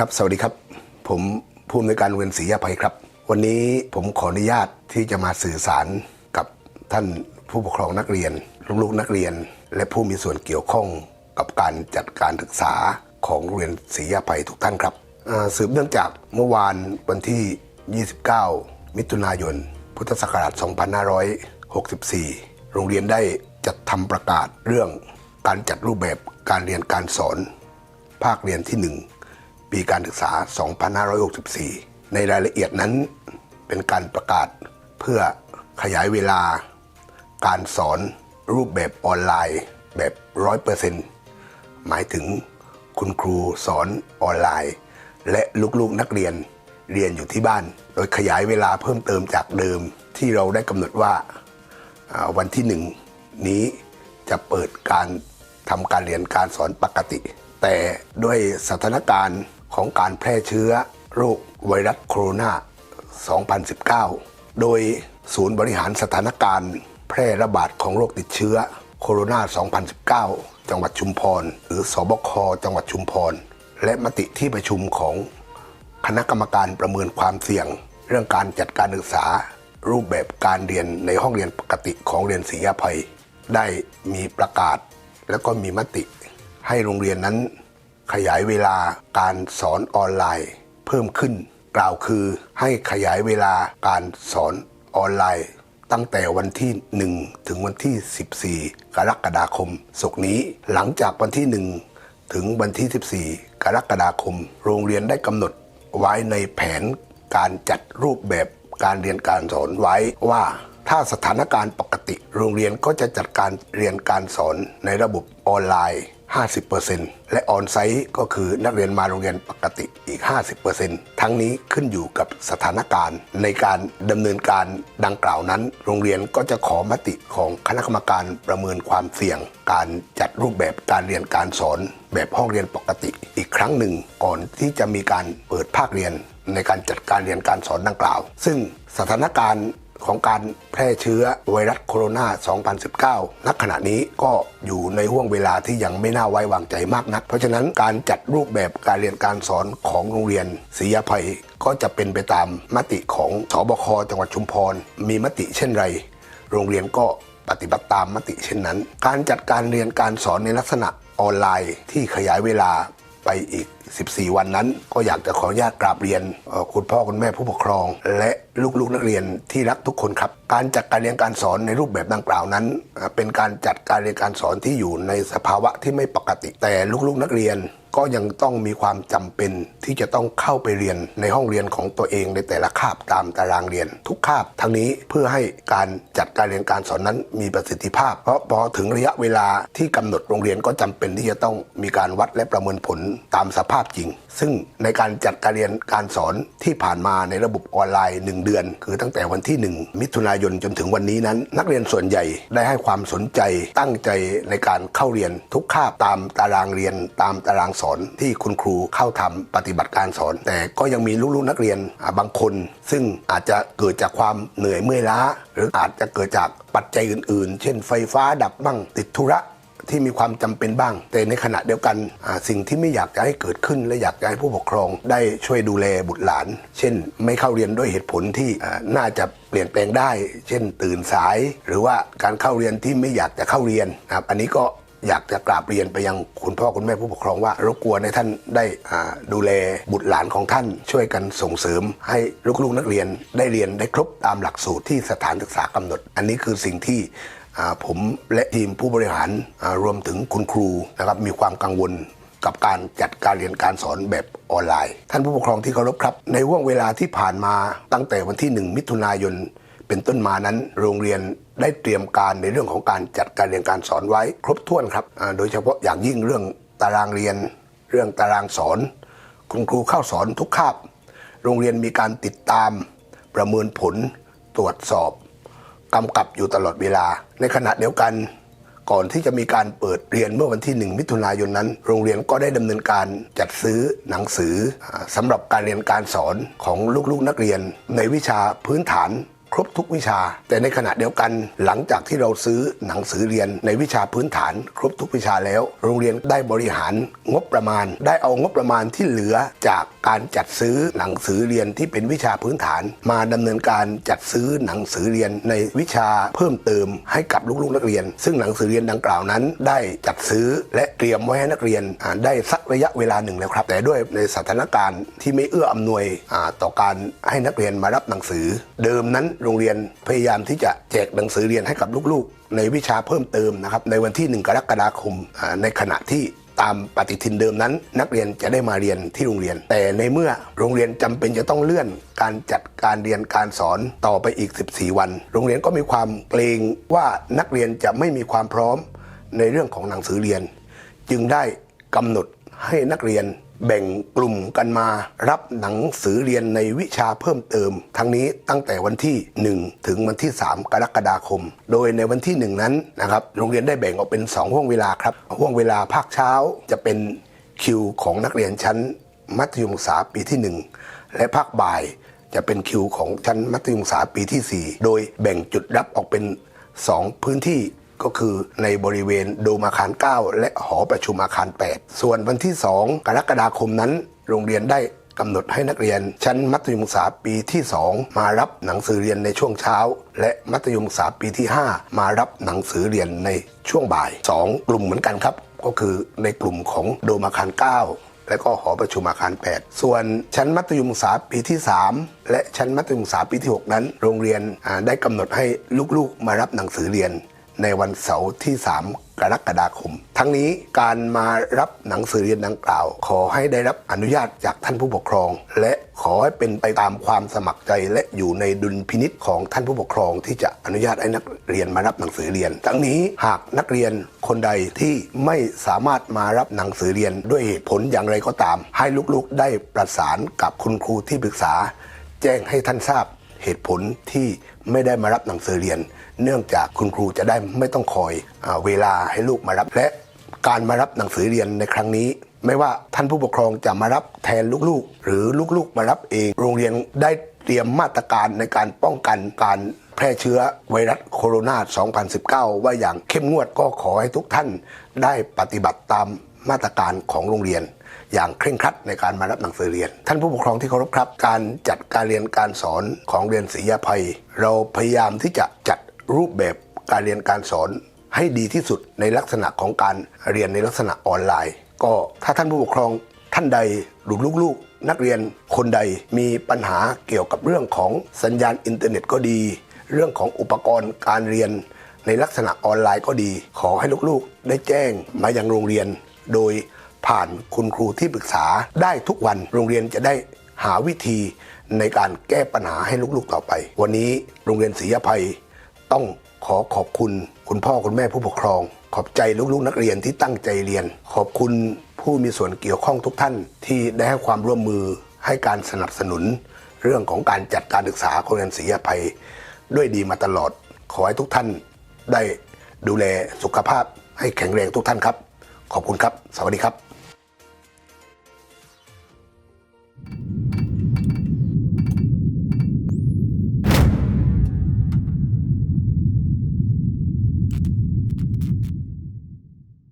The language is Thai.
ครับ สวัสดีครับ ผมผู้อำนวยการโรงเรียนศรียาภัยครับ วันนี้ผมขออนุญาตที่จะมาสื่อสารกับท่านผู้ปกครองนักเรียน ลูกๆนักเรียน และผู้มีส่วนเกี่ยวข้องกับการจัดการศึกษาของโรงเรียนศรียาภัยทุกท่านครับอ่าสืบเนื่องจากเมื่อวานวันที่ 29 มิถุนายน พุทธศักราช 2564 โรงเรียนได้จัดทำประกาศเรื่องการจัดรูปแบบการเรียนการสอน ภาคเรียนที่ 1 ปีการศึกษา 2564 ในรายละเอียดนั้นเป็นการประกาศเพื่อขยายเวลา การสอนรูปแบบออนไลน์แบบ 100%หมายถึงคุณครูสอนออนไลน์ และลูกๆนักเรียนเรียนอยู่ที่บ้าน โดยขยายเวลาเพิ่มเติมจากเดิมที่เราได้กำหนดว่าอ่าวันที่หนึ่งนี้จะเปิดการทำการเรียนการสอนปกติ แต่ด้วยสถานการณ์ ของการแพร่เชื้อโรคไวรัสโคโรนา 2019 โดยศูนย์บริหารสถานการณ์ แพร่ระบาดของโรคติดเชื้อโคโรนา 2019 จังหวัดชุมพร หรือสบค จังหวัดชุมพร และมติที่ประชุมของคณะกรรมการประเมินความเสี่ยง เรื่องการจัดการศึกษา รูปแบบการเรียนในห้องเรียนปกติของเรียนศรียภัย ได้มีประกาศ แล้วก็มีมติ ให้โรงเรียนนั้น ขยายเวลาการสอนออนไลน์ เพิ่มขึ้น กล่าวคือให้ขยายเวลาการสอนออนไลน์ ตั้งแต่วันที่ 1 ถึงวันที่ 14 กรกฎาคมศกนี้ หลังจากวันที่ 1 ถึงวันที่ 14 กรกฎาคม โรงเรียนได้กำหนดไว้ในแผนการจัดรูปแบบการเรียนการสอนไว้ว่าถ้าสถานการณ์ปกติ โรงเรียนก็จะจัดการเรียนการสอนในระบบออนไลน์ 50%และออนไซต์ก็คือนักเรียนมาโรงเรียนปกติอีก 50%ทั้งนี้ขึ้นอยู่กับสถานการณ์ ในการดำเนินการดังกล่าวนั้น โรงเรียนก็จะขอมติของคณะกรรมการประเมินความเสี่ยง การจัดรูปแบบการเรียนการสอน แบบห้องเรียนปกติอีกครั้งหนึ่ง ก่อนที่จะมีการเปิดภาคเรียนในการจัดการเรียนการสอนดังกล่าว ซึ่งสถานการณ์ ของการแพร่เชื้อไวรัสโคโรนา 2019 ณ ขณะนี้ก็อยู่ในห่วงเวลาที่ยังไม่น่าไว้วางใจมากนัก เพราะฉะนั้นการจัดรูปแบบการเรียนการสอนของโรงเรียนศรียาภัยก็จะเป็นไปตามมติของสบคจังหวัดชุมพร มีมติเช่นไร โรงเรียนก็ปฏิบัติตามมติเช่นนั้น การจัดการเรียนการสอนในลักษณะออนไลน์ที่ขยายเวลา ไปอีก 14 วันนั้น ก็อยากจะขออนุญาตกราบเรียนคุณพ่อคุณแม่ผู้ปกครอง และลูกๆนักเรียนที่รักทุกคนครับ การจัดการเรียนการสอนในรูปแบบดังกล่าวนั้น เป็นการจัดการเรียนการสอนที่อยู่ในสภาวะที่ไม่ปกติแต่ลูกๆนักเรียน ก็ยังต้องมีความจำเป็นที่จะต้องเข้าไปเรียนในห้องเรียนของตัวเองในแต่ละคาบตามตารางเรียน ทุกคาบทั้งนี้เพื่อให้การจัดการเรียนการสอนนั้นมีประสิทธิภาพ เพราะพอถึงระยะเวลาที่กำหนดโรงเรียนก็จำเป็นที่จะต้องมีการวัดและประเมินผลตามสภาพจริง ซึ่งในการจัดการเรียนการสอนที่ผ่านมาในระบบออนไลน์ 1 เดือน คือตั้งแต่วันที่ 1 มิถุนายนจนถึงวันนี้นั้น นักเรียนส่วนใหญ่ได้ให้ความสนใจตั้งใจในการเข้าเรียนทุกคาบตามตารางเรียนตามตารางสอนที่คุณครูเข้าทำปฏิบัติการสอน แต่ก็ยังมีลูกๆนักเรียนบางคน ซึ่งอาจจะเกิดจากความเหนื่อยเมื่อยล้า หรืออาจจะเกิดจากปัจจัยอื่นๆ เช่นไฟฟ้าดับบ้างติดธุระที่มีความจำเป็นบ้าง แต่ในขณะเดียวกันสิ่งที่ไม่อยากจะให้เกิดขึ้น และอยากจะให้ผู้ปกครองได้ช่วยดูแลบุตรหลาน เช่น ไม่เข้าเรียนด้วยเหตุผลที่น่าจะเปลี่ยนแปลงได้ เช่น ตื่นสาย หรือว่าการเข้าเรียนที่ไม่อยากจะเข้าเรียนนะครับอันนี้ก็ อยากจะกราบเรียนไปยังคุณพ่อคุณแม่ผู้ปกครองว่ารบกวนให้ท่านได้ดูแลบุตรหลานของท่านช่วยกันส่งเสริม ให้ลูกๆนักเรียนได้เรียนได้ครบตามหลักสูตรที่สถานศึกษากำหนด อันนี้คือสิ่งที่ผมและทีมผู้บริหารรวมถึงคุณครูนะครับมีความกังวลกับการจัดการเรียนการสอนแบบออนไลน์ ท่านผู้ปกครองที่เคารพครับ ในห่วงเวลาที่ผ่านมาตั้งแต่วันที่ 1 มิถุนายน เป็นต้นมานั้น โรงเรียนได้เตรียมการในเรื่องของการจัดการเรียนการสอนไว้ครบถ้วนครับโดยเฉพาะอย่างยิ่งเรื่องตารางเรียน เรื่องตารางสอน คุณครูเข้าสอนทุกคาบ โรงเรียนมีการติดตาม ประเมินผล ตรวจสอบกำกับอยู่ตลอดเวลา ในขณะเดียวกันก่อนที่จะมีการเปิดเรียนเมื่อวันที่ 1 มิถุนายนนั้น โรงเรียนก็ได้ดำเนินการจัดซื้อหนังสืออาสำหรับการเรียนการสอนของลูกๆนักเรียน ในวิชาพื้นฐาน ครบทุกวิชา แต่ในขณะเดียวกันหลังจากที่เราซื้อหนังสือเรียนในวิชาพื้นฐาน ครบทุกวิชาแล้ว โรงเรียนได้บริหารงบประมาณ ได้เอางบประมาณที่เหลือจากการจัดซื้อหนังสือเรียนที่เป็นวิชาพื้นฐาน มาดำเนินการจัดซื้อหนังสือเรียนในวิชาเพิ่มเติมให้กับลูกๆนักเรียน ซึ่งหนังสือเรียนดังกล่าวนั้น ได้จัดซื้อและเตรียมไว้ให้นักเรียนได้สักระยะเวลาหนึ่งแล้วครับ แต่ด้วยในสถานการณ์ที่ไม่เอื้ออำนวยต่อการให้นักเรียนมารับหนังสือ เดิมนั้นโรงเรียนพยายามที่จะแจกหนังสือเรียนให้กับลูกๆ ในวิชาเพิ่มเติมนะครับในวันที่ 1 กรกฎาคม ในขณะที่ตามปฏิทินเดิมนั้น นักเรียนจะได้มาเรียนที่โรงเรียน แต่ในเมื่อโรงเรียนจำเป็นจะต้องเลื่อนการจัดการเรียนการสอนต่อไปอีก 14 วัน โรงเรียนก็มีความเกรงว่านักเรียนจะไม่มีความพร้อมในเรื่องของหนังสือเรียน จึงได้กำหนด ให้นักเรียนแบ่งกลุ่มกันมา รับหนังสือเรียนในวิชาเพิ่มเติม ทั้งนี้ตั้งแต่วันที่ 1 ถึงวันที่ 3 กรกฎาคม โดยในวันที่ 1 นั้นนะครับโรงเรียนได้แบ่งออกเป็น 2 ห่วงเวลาครับห่วงเวลาภาคเช้าจะเป็นคิวของนักเรียนชั้นมัธยมศึกษาปีที่ 1 และภาคบ่ายจะเป็นคิวของชั้นมัธยมศึกษาปีที่ 4 โดยแบ่งจุดรับออกเป็น 2 พื้นที่ ก็คือในบริเวณโดมอาคาร 9 และหอประชุมอาคาร 8 ส่วนวันที่ 2 กรกฎาคมนั้น โรงเรียนได้กำหนดให้นักเรียน ชั้นมัธยมศึกษาปีที่ 2 มารับหนังสือเรียนในช่วงเช้า และมัธยมศึกษาปีที่ 5 มารับหนังสือเรียนในช่วงบ่าย 2 กลุ่มเหมือนกันครับ ก็คือในกลุ่มของโดมอาคาร 9 และก็หอประชุมอาคาร 8 ส่วนชั้นมัธยมศึกษาปีที่ 3 และชั้นมัธยมศึกษาปีที่ 6 นั้น โรงเรียนได้กำหนดให้ลูกๆ มารับหนังสือเรียน ในวันเสาร์ที่ 3 กรกฎาคม ทั้งนี้การมารับหนังสือเรียนดังกล่าว ขอให้ได้รับอนุญาตจากท่านผู้ปกครอง และขอให้เป็นไปตามความสมัครใจและอยู่ในดุลพินิษของท่านผู้ปกครอง ที่จะอนุญาตให้นักเรียนมารับหนังสือเรียน ทั้งนี้หากนักเรียนคนใดที่ไม่สามารถมารับหนังสือเรียนด้วยเหตุผลอย่างไรก็ตาม ให้ลูกๆได้ประสานกับคุณครูที่ปรึกษา แจ้งให้ท่านทราบ เหตุผลที่ไม่ได้มารับหนังสือเรียน เนื่องจากคุณครูจะได้ไม่ต้องคอยอเวลาให้ลูกมารับ และการมารับหนังสือเรียนในครั้งนี้ ไม่ว่าท่านผู้ปกครองจะมารับแทนลูกๆ หรือลูกๆมารับเองโรงเรียนได้เตรียมมาตรการในการป้องกันการแพร่เชื้อไวรัสโคโรนา 2019ไว่าอย่างเข้มงวดก็ขอให้ทุกท่านได้ปฏิบัติตามมาตรการของโรงเรียน อย่างเคร่งครัดในการมารับหนังสือเรียน ท่านผู้ปกครองที่เคารพครับ การจัดการเรียนการสอนของเรียนศรียาภัย เราพยายามที่จะจัดรูปแบบการเรียนการสอนให้ดีที่สุดในลักษณะของการเรียนในลักษณะออนไลน์ ก็ถ้าท่านผู้ปกครองท่านใดหรือลูกๆ นักเรียนคนใดมีปัญหาเกี่ยวกับเรื่องของสัญญาณอินเทอร์เน็ตก็ดี เรื่องของอุปกรณ์การเรียนในลักษณะออนไลน์ก็ดี ขอให้ลูกๆ ได้แจ้งมายังโรงเรียน โดย ผ่านคุณครูที่ปรึกษาได้ทุกวันโรงเรียนจะได้หาวิธีในการแก้ปัญหาให้ลูกๆต่อไป วันนี้โรงเรียนศรีอภัย ต้องขอขอบคุณ คุณพ่อคุณแม่ผู้ปกครอง ขอบใจลูกๆนักเรียนที่ตั้งใจเรียน ขอบคุณผู้มีส่วนเกี่ยวข้องทุกท่าน ที่ได้ให้ความร่วมมือให้การสนับสนุน เรื่องของการจัดการศึกษาของโรงเรียนศรีอภัย ด้วยดีมาตลอด ขอให้ทุกท่านได้ดูแลสุขภาพให้แข็งแรงทุกท่านครับ ขอบคุณครับ สวัสดีครับ